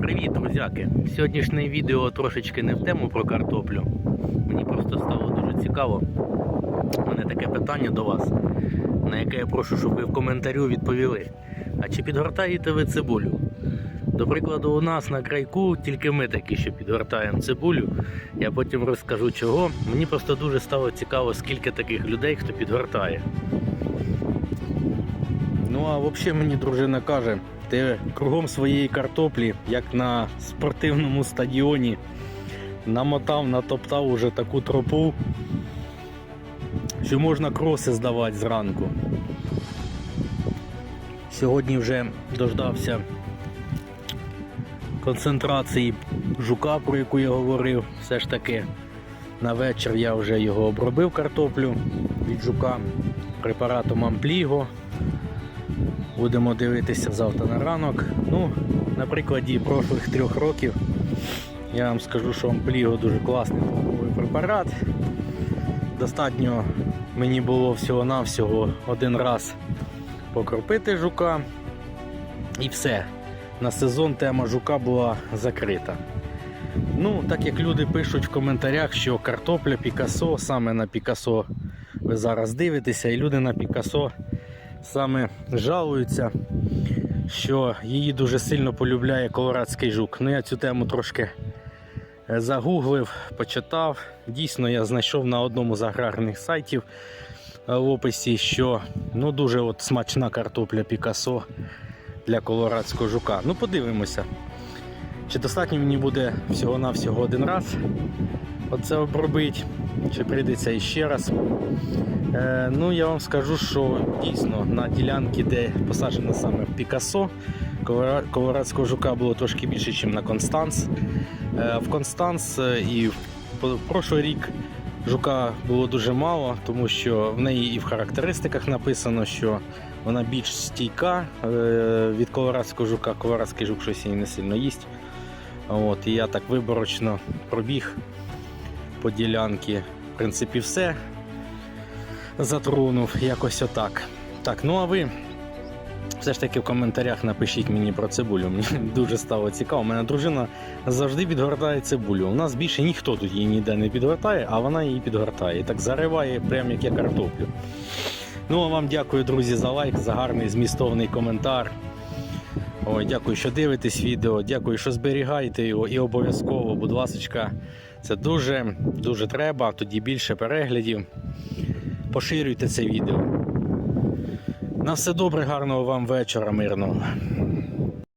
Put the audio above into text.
Привіт, друзяки! Сьогоднішнє відео трошечки не в тему про картоплю. Мені просто стало дуже цікаво. У мене таке питання до вас, на яке я прошу, щоб ви в коментарю відповіли. А чи підгортаєте ви цибулю? До прикладу, у нас на крайку тільки ми такі, що підгортаємо цибулю. Я потім розкажу чого. Мені просто дуже стало цікаво, скільки таких людей, хто підгортає. Ну а взагалі мені дружина каже, ти кругом своєї картоплі, як на спортивному стадіоні, намотав, натоптав уже таку тропу, що можна кроси здавати зранку. Сьогодні вже дождався концентрації жука, про яку я говорив. Все ж таки на вечір я вже його обробив картоплю від жука препаратом Ампліго. Будемо дивитися завтра на ранок. Ну, на прикладі прошлих трьох років я вам скажу, що Ампліго дуже класний торговий препарат. Достатньо мені було всього-навсього один раз покропити жука і все. На сезон тема жука була закрита. Ну, так як люди пишуть в коментарях, що картопля Пікасо, саме на Пікасо ви зараз дивитеся, і люди на Пікасо саме жалуються, що її дуже сильно полюбляє колорадський жук. Ну я цю тему трошки е, загуглив, почитав. Дійсно, я знайшов на одному з аграрних сайтів е, в описі, що ну, дуже от смачна картопля Пікасо для колорадського жука. Ну, подивимося. Чи достатньо мені буде всього-навсього один раз оце обробити, чи прийдеться іще раз. Е, ну, я вам скажу, що дійсно на ділянці, де посаджено саме Пікасо, колора- колорадського жука було трошки більше, ніж на Констанс. Е, в Констанс е, і в прошлий рік жука було дуже мало, тому що в неї і в характеристиках написано, що вона більш стійка е, від колорадського жука. Колорадський жук щось її не сильно їсть. От, і я так виборочно пробіг по ділянці. В принципі, все затронув якось отак. Так, ну а ви все ж таки в коментарях напишіть мені про цибулю. Мені дуже стало цікаво. У мене дружина завжди підгортає цибулю. У нас більше ніхто тут її ніде не підгортає, а вона її підгортає. Так зариває, прям як я картоплю. Ну а вам дякую, друзі, за лайк, за гарний змістовний коментар. Ой, дякую, що дивитесь відео. Дякую, що зберігаєте його і обов'язково, будь ласка, це дуже дуже треба. Тоді більше переглядів. Поширюйте це відео. На все добре, гарного вам вечора, мирного.